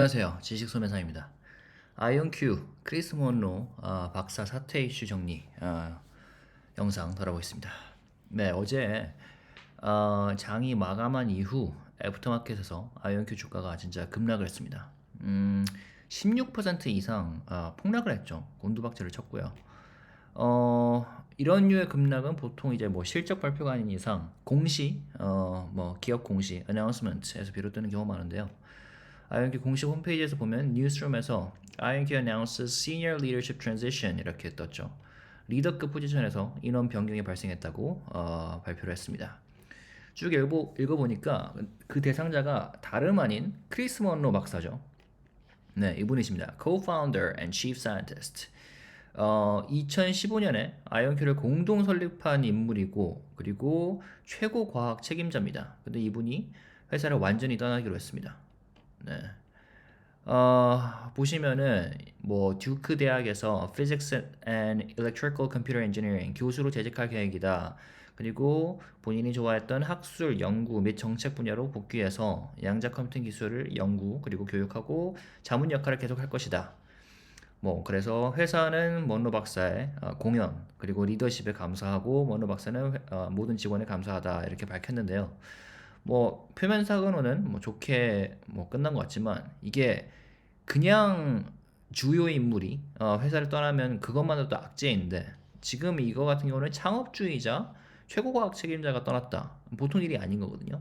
안녕하세요. 지식소매상입니다. 아이언큐 크리스 mon로 아, 박사 사퇴 이슈 정리 아, 영상 돌아보겠습니다. 네, 어제 어, 장이 마감한 이후 애프터마켓에서 아이언큐 주가가 진짜 급락을 했습니다. 음, 16% 이상 아, 폭락을 했죠. 곤두박질을 쳤고요. 어, 이런 류의 급락은 보통 이제 뭐 실적 발표가 아닌 이상 공시, 어, 뭐 기업 공시, announcement에서 비롯되는 경우가 많은데요. 아이언큐 공식 홈페이지에서 보면 뉴스룸에서 아이언큐 announces senior leadership transition 이렇게 떴죠. 리더급 포지션에서 인원 변경이 발생했다고 어, 발표를 했습니다. 쭉 읽어, 읽어보니까 그 대상자가 다름 아닌 크리스 먼로 박사죠. 네, 이분이십니다. Co-founder and chief scientist. 어, 2015년에 아이언큐를 공동 설립한 인물이고 그리고 최고 과학 책임자입니다. 근데 이분이 회사를 완전히 떠나기로 했습니다. 네. 어, 보시면은 뭐 듀크 대학에서 Physics and Electrical Computer Engineering 교수로 재직할 계획이다. 그리고 본인이 좋아했던 학술, 연구 및 정책 분야로 복귀해서 양자 컴퓨팅 기술을 연구 그리고 교육하고 자문 역할을 계속할 것이다. 뭐 그래서 회사는 먼로 박사의 어, 공연 그리고 리더십에 감사하고 먼로 박사는 회- 어, 모든 직원에 감사하다 이렇게 밝혔는데요. 뭐 표면 사건으로는 뭐 좋게 뭐 끝난 것 같지만 이게 그냥 주요 인물이 어, 회사를 떠나면 그것만으로도 악재인데 지금 이거 같은 경우는 창업주의자 최고 과학 책임자가 떠났다 보통 일이 아닌 거거든요.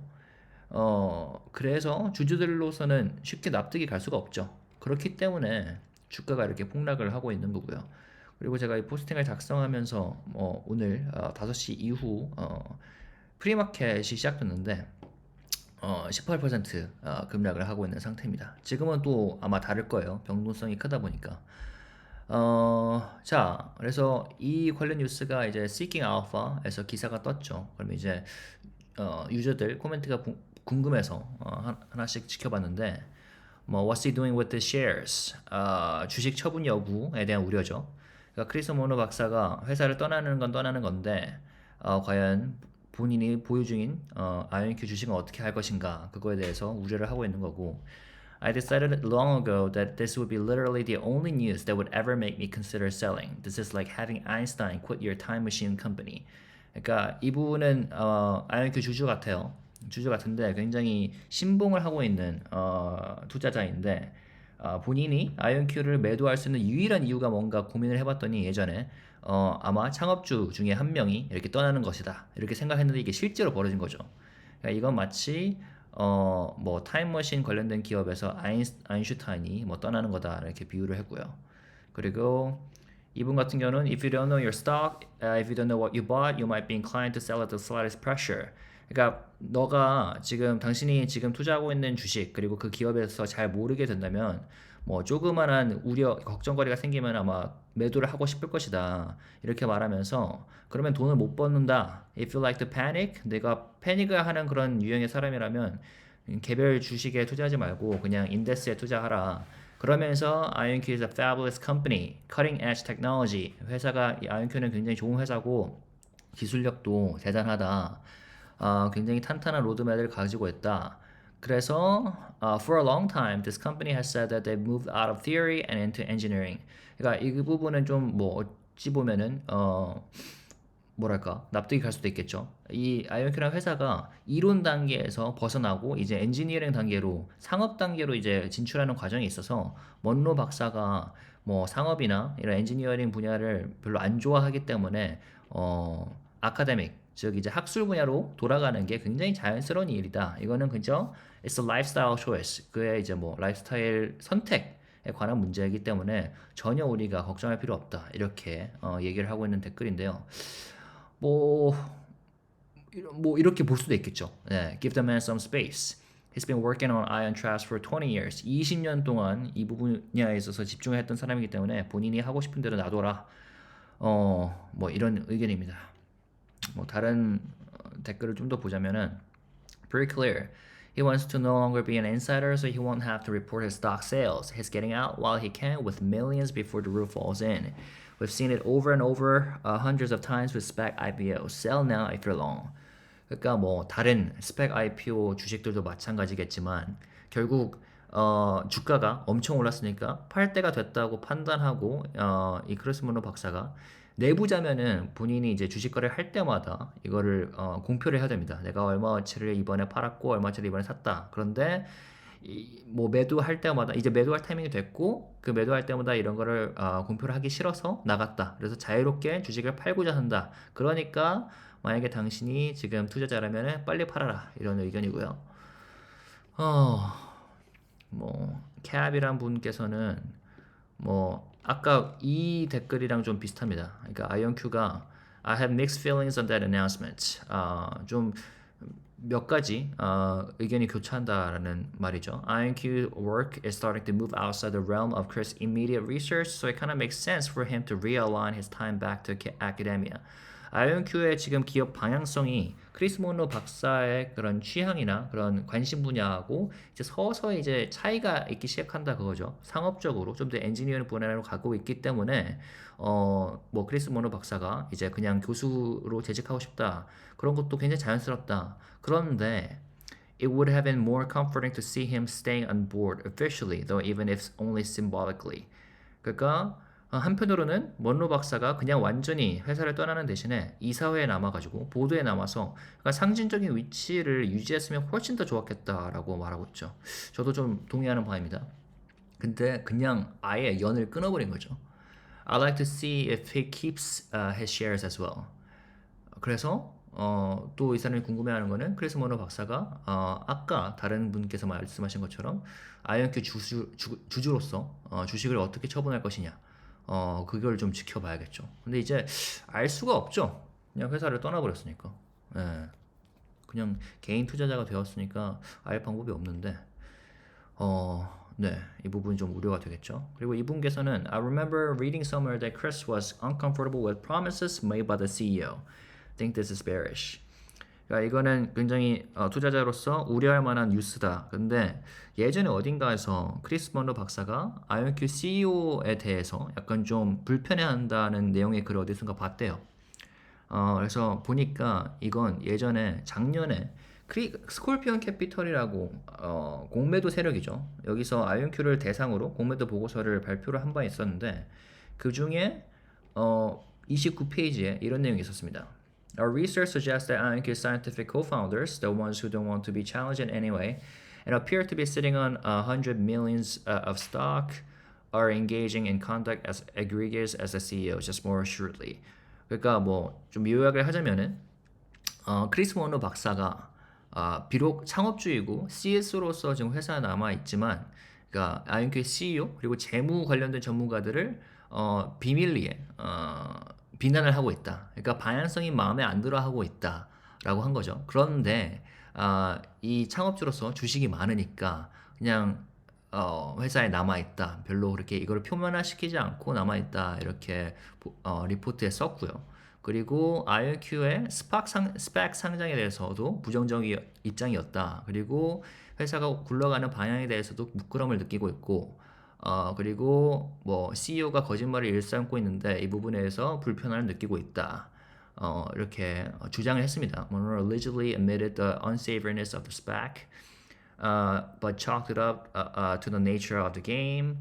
어 그래서 주주들로서는 쉽게 납득이 갈 수가 없죠. 그렇기 때문에 주가가 이렇게 폭락을 하고 있는 거고요. 그리고 제가 이 포스팅을 작성하면서 뭐 오늘 어, 5시 이후 어, 프리마켓이 시작됐는데 어, 18% 어, 급락을 하고 있는 상태입니다. 지금은 또 아마 다를 거예요. 병동성이 크다 보니까. 어, 자, 그래서 이 관련 뉴스가 이제 Seeking Alpha에서 기사가 떴죠. 그러면 이제 어, 유저들 코멘트가 부- 궁금해서 어, 하- 하나씩 지켜봤는데 뭐 What's he doing with the shares? 어, 주식 처분 여부에 대한 우려죠. 그러니까 크리스 모노 박사가 회사를 떠나는 건 떠나는 건데 어, 과연 본인이 보유 중인 어, 아이언큐 주식은 어떻게 할 것인가 그거에 대해서 우려를 하고 있는 거고 I decided long ago that this would be literally the only news that would ever make me consider selling. This is like having Einstein quit your time machine company. 그러니까 이분은 어, 아이언큐 주주 같아요. 주주 같은데 굉장히 신봉을 하고 있는 어, 투자자인데 어, 본인이 아이언큐를 매도할 수 있는 유일한 이유가 뭔가 고민을 해봤더니 예전에 어, 아마 창업주 중에 한 명이 이렇게 떠나는 것이다 이렇게 생각했는데 이게 실제로 벌어진 거죠. 그러니까 이건 마치 어, 뭐 타임머신 관련된 기업에서 아인, 아인슈타인이 뭐 떠나는 거다 이렇게 비유를 했고요. 그리고 이분 같은 경우는 if you don't know your stock, uh, if you don't know what you bought, you might be inclined to sell at the slightest pressure. 그러니까 너가 지금 당신이 지금 투자하고 있는 주식 그리고 그 기업에서 잘 모르게 된다면 뭐 조그만한 우려 걱정거리가 생기면 아마 매도를 하고 싶을 것이다 이렇게 말하면서 그러면 돈을 못 버는다 if you like to panic 내가 패닉을 하는 그런 유형의 사람이라면 개별 주식에 투자하지 말고 그냥 인덱스에 투자하라 그러면서 IonQ is a fabulous company, cutting edge technology. 회사가 이 IonQ는 굉장히 좋은 회사고 기술력도 대단하다. 아, 굉장히 탄탄한 로드맵을 가지고 있다. 그래서 uh, for a long time, this company has said that they've moved out of theory and into engineering. 그러니까 이 부분은 좀 뭐 어찌 보면은 어 뭐랄까 납득이 갈 수도 있겠죠. 이 아이언큐라는 회사가 이론 단계에서 벗어나고 이제 엔지니어링 단계로 상업 단계로 이제 진출하는 과정이 있어서 먼로 박사가 뭐 상업이나 이런 엔지니어링 분야를 별로 안 좋아하기 때문에 어 아카데믹 즉 이제 학술 분야로 돌아가는 게 굉장히 자연스러운 일이다. 이거는 그죠? It's a lifestyle choice. 그의 이제 뭐 라이프스타일 선택. 에 관한 문제이기 때문에 전혀 우리가 걱정할 필요 없다 이렇게 어, 얘기를 하고 있는 댓글인데요. 뭐, 뭐 이렇게 볼 수도 있겠죠. 네, give the man some space. He's been working on ion traps for 20 years. 20년 동안 이 분야에 있어서 집중했던 사람이기 때문에 본인이 하고 싶은 대로 놔둬라. 어, 뭐 이런 의견입니다. 뭐 다른 어, 댓글을 좀 더 보자면은 pretty clear. He wants to no longer be an insider, so he won't have to report his stock sales. He's getting out while he can with millions before the roof falls in. We've seen it over and over uh, hundreds of times with SPAC IPOs. Sell now if you're long. 그러니까 뭐 다른 스펙 IPO 주식들도 마찬가지겠지만 결국 어, 주가가 엄청 올랐으니까 팔 때가 됐다고 판단하고 어, 이 크리스모노 박사가 내부자면은 본인이 이제 주식 거래를 할 때마다 이거를 어, 공표를 해야 됩니다. 내가 얼마어치를 이번에 팔았고 얼마어치를 이번에 샀다. 그런데 이, 뭐 매도할 때마다 이제 매도할 타이밍이 됐고 그 매도할 때마다 이런 거를 어, 공표를 하기 싫어서 나갔다. 그래서 자유롭게 주식을 팔고자 한다. 그러니까 만약에 당신이 지금 투자자라면 빨리 팔아라 이런 의견이고요. 어, 뭐 캡이란 분께서는 뭐 아까 이 댓글이랑 좀 비슷합니다. 그러니까 아이언큐가 I have mixed feelings on that announcement. 아, 좀몇 가지 어, 의견이 교차한다라는 말이죠. IonQ work is starting to move outside the realm of Chris' immediate research, so it kind of makes sense for him to realign his time back to IonQ의 지금 기업 방향성이 크리스 모노 박사의 그런 취향이나 그런 관심 분야하고 이제 서서히 이제 차이가 있기 시작한다 그거죠. 상업적으로 좀 더 엔지니어링 분야로 가고 있기 때문에 어 뭐 크리스 모노 박사가 이제 그냥 교수로 재직하고 싶다 그런 것도 굉장히 자연스럽다. 그런데 It would have been more comforting to see him staying on board officially, though even if only symbolically. 그러니까 어, 한편으로는 먼로 박사가 그냥 완전히 회사를 떠나는 대신에 이사회에 남아가지고 보도에 남아서 그러니까 상징적인 위치를 유지했으면 훨씬 더 좋았겠다라고 말하고 있죠. 저도 좀 동의하는 바입니다. 근데 그냥 아예 연을 끊어버린 거죠. I'd like to see if he keeps uh, his shares as well. 그래서 어, 또 이 사람이 궁금해하는 거는 크리스 모너 박사가 어, 아까 다른 분께서 말씀하신 것처럼 아이언큐 주주, 주, 주주로서 어, 주식을 어떻게 처분할 것이냐 어, 그걸 좀 지켜봐야겠죠. 근데 이제 알 수가 없죠. 그냥 회사를 떠나버렸으니까. 예. 그냥 개인 투자자가 되었으니까 알 방법이 없는데 어, 네, 이 부분이 좀 우려가 되겠죠. 그리고 이분께서는 I remember reading somewhere that Chris was uncomfortable with promises made by the CEO. Think this is bearish. 그러니까 이거는 굉장히 어, 투자자로서 우려할 만한 뉴스다. 근데 예전에 어딘가에서 크리스 번러 박사가 IonQ CEO에 대해서 약간 좀 불편해한다는 내용의 글을 어디선가 봤대요. 어, 그래서 보니까 이건 예전에 작년에 크리, 스콜피언 캐피털이라고 어, 공매도 세력이죠. 여기서 아이언큐를 대상으로 공매도 보고서를 발표를 한바 있었는데 그 중에 어, 29페이지에 이런 내용이 있었습니다. Our research suggests that IonQ's scientific co-founders, the ones who don't want to be challenged in any way, and appear to be sitting on a hundred millions uh, of stock, are engaging in conduct as egregious as the CEO, just more shrewdly. 그러니까 뭐 좀 요약을 하자면은 어, 크리스 워너 박사가 아, 비록 창업주이고 CS로서 지금 회사에 남아 있지만, 그러니까 아이언큐의 CEO 그리고 재무 관련된 전문가들을 어, 비밀리에 어, 비난을 하고 있다. 그러니까 방향성이 마음에 안 들어 하고 있다라고 한 거죠. 그런데 아, 이 창업주로서 주식이 많으니까 그냥 어, 회사에 남아 있다. 별로 그렇게 이거를 표면화시키지 않고 남아 있다. 이렇게 어, 리포트에 썼고요. 그리고 IOQ의 스팍 상, 스펙 상장에 대해서도 부정적인 입장이었다. 그리고 회사가 굴러가는 방향에 대해서도 부끄러움을 느끼고 있고, 어, 그리고 뭐 CEO가 거짓말을 일삼고 있는데 이 부분에 대해서 불편함을 느끼고 있다. 어, 이렇게 주장을 했습니다. Monroe allegedly admitted the unsavoriness of the SPAC, uh, but chalked it up uh, uh, to the nature of the game.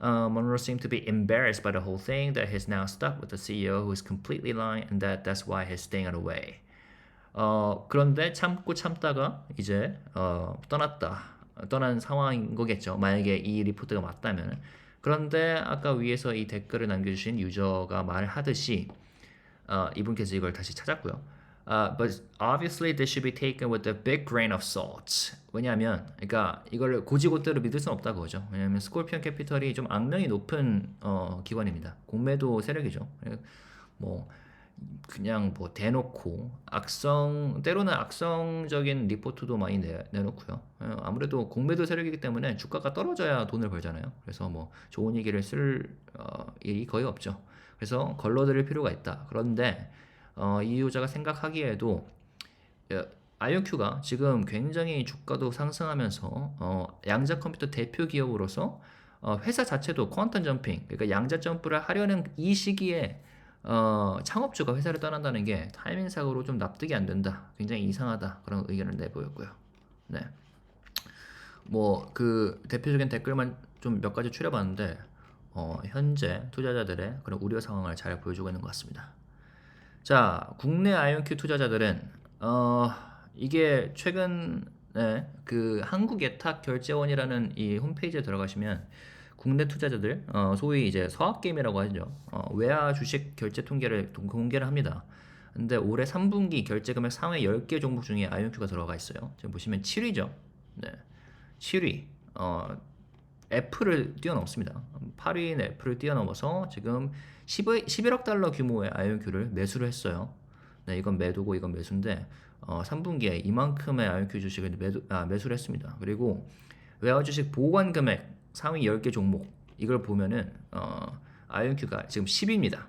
Uh, Monroe seemed to be embarrassed by the whole thing, that he's now stuck with the CEO who is completely lying, and that that's why he's staying out of the way. 어, 그런데 참고 참다가 이제 어, 떠났다. 떠난 상황인 거겠죠. 만약에 이 리포트가 맞다면. 그런데 아까 위에서 이 댓글을 남겨주신 유저가 말하듯이 어, 이분께서 이걸 다시 찾았고요. Uh, but obviously this should be taken with a big grain of salt. 왜냐하면, 그러니까 이걸 고지고대로 믿을 수는 없다 그거죠. 왜냐하면 스콜피언 캐피털이 좀 악명이 높은 어, 기관입니다. 공매도 세력이죠. 뭐 그냥 뭐 대놓고 악성 때로는 악성적인 리포트도 많이 내, 내놓고요. 어, 아무래도 공매도 세력이기 때문에 주가가 떨어져야 돈을 벌잖아요. 그래서 뭐 좋은 얘기를 쓸 어, 일이 거의 없죠. 그래서 걸러들일 필요가 있다. 그런데 어, 이 유저가 생각하기에도 IOQ가 지금 굉장히 주가도 상승하면서 어, 양자 컴퓨터 대표 기업으로서 어, 회사 자체도 퀀텀 점핑, 그러니까 양자 점프를 하려는 이 시기에 어, 창업주가 회사를 떠난다는 게 타이밍상으로 좀 납득이 안 된다. 굉장히 이상하다. 그런 의견을 내보였고요. 네. 뭐 그 대표적인 댓글만 좀 몇 가지 추려봤는데 어, 현재 투자자들의 그런 우려 상황을 잘 보여주고 있는 것 같습니다. 자, 국내 IonQ 투자자들은 어, 이게 최근에 그 한국예탁결제원이라는 이 홈페이지에 들어가시면 국내 투자자들 어, 소위 이제 서학 게임이라고 하죠. 어, 외화 주식 결제 통계를 동- 공개를 합니다. 근데 올해 3분기 결제 금액 상위 10개 종목 중에 IonQ가 들어가 있어요. 지금 보시면 7위죠. 네. 7위. 어, 애플을 뛰어넘습니다. 8위인 애플을 뛰어넘어서 지금 10억, 11억 달러 규모의 IonQ를 매수를 했어요. 네, 이건 매도고 이건 매수인데 어, 3분기에 이만큼의 IonQ 주식을 매도, 아, 매수를 했습니다. 그리고 외화 주식 보관 금액 상위 10개 종목 이걸 보면은 어, IonQ가 지금 10위입니다.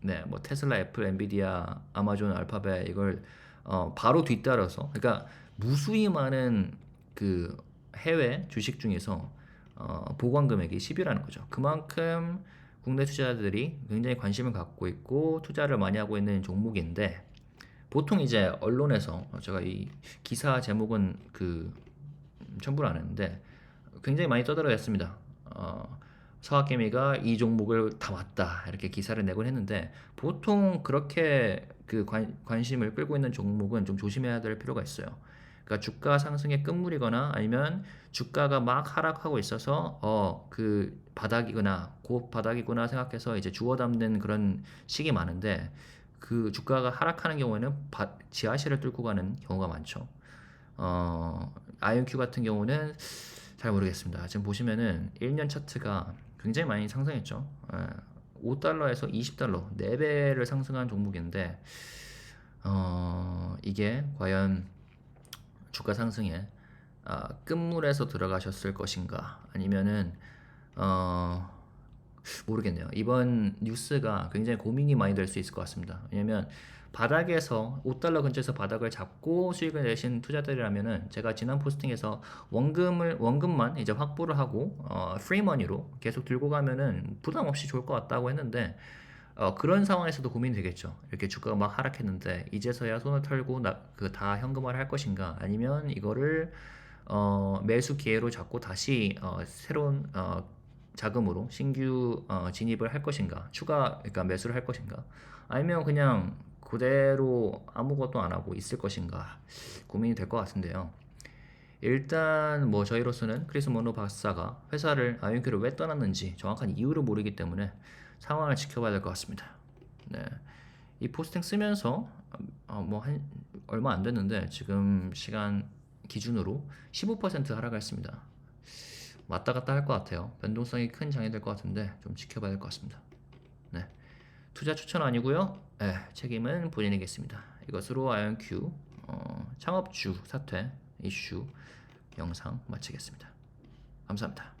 네, 뭐 테슬라, 애플, 엔비디아, 아마존, 알파벳 이걸 어, 바로 뒤따라서 그러니까 무수히 많은 그 해외 주식 중에서 어, 보관 금액이 10위라는 거죠. 그만큼 국내 투자자들이 굉장히 관심을 갖고 있고 투자를 많이 하고 있는 종목인데 보통 이제 언론에서 제가 이 기사 제목은 그 음, 첨부를 안 했는데 굉장히 많이 떠들어댔습니다. 어, 서학개미가 이 종목을 다 왔다 이렇게 기사를 내곤 했는데 보통 그렇게 그 관, 관심을 끌고 있는 종목은 좀 조심해야 될 필요가 있어요. 그러니까 주가 상승의 끝물이거나 아니면 주가가 막 하락하고 있어서 어 그 바닥이구나 곧 바닥이구나 생각해서 이제 주워 담는 그런 식이 많은데 그 주가가 하락하는 경우에는 바, 지하실을 뚫고 가는 경우가 많죠. 어 IonQ 같은 경우는 잘 모르겠습니다. 지금 보시면은 1년 차트가 굉장히 많이 상승했죠. 예, 5달러에서 20달러, 4배를 상승한 종목인데, 어, 이게 과연 주가 상승에 아, 끝물에서 들어가셨을 것인가 아니면은 어 모르겠네요. 이번 뉴스가 굉장히 고민이 많이 될 수 있을 것 같습니다. 왜냐면 바닥에서 5달러 근처에서 바닥을 잡고 수익을 내신 투자들이라면은 제가 지난 포스팅에서 원금을 원금만 이제 확보를 하고 어 프리머니로 계속 들고 가면은 부담 없이 좋을 것 같다고 했는데 어, 그런 상황에서도 고민이 되겠죠. 이렇게 주가가 막 하락했는데 이제서야 손을 털고 그 다 현금화를 할 것인가 아니면 이거를 어, 매수 기회로 잡고 다시 어, 새로운 어, 자금으로 신규 어, 진입을 할 것인가 추가 그러니까 매수를 할 것인가 아니면 그냥 그대로 아무것도 안 하고 있을 것인가 고민이 될 것 같은데요. 일단 뭐 저희로서는 크리스 모노 박사가 회사를 아이언큐를 왜 떠났는지 정확한 이유를 모르기 때문에 상황을 지켜봐야 될 것 같습니다. 네. 이 포스팅 쓰면서 어, 뭐한 얼마 안 됐는데 지금 시간 기준으로 15% 하락했습니다. 왔다 갔다 할 것 같아요. 변동성이 큰 장이 될것 같은데 좀 지켜봐야 될 것 같습니다. 네. 투자 추천 아니고요. 네, 책임은 본인이겠습니다. 이것으로 아이언큐 어, 창업주 사퇴 이슈 영상 마치겠습니다. 감사합니다.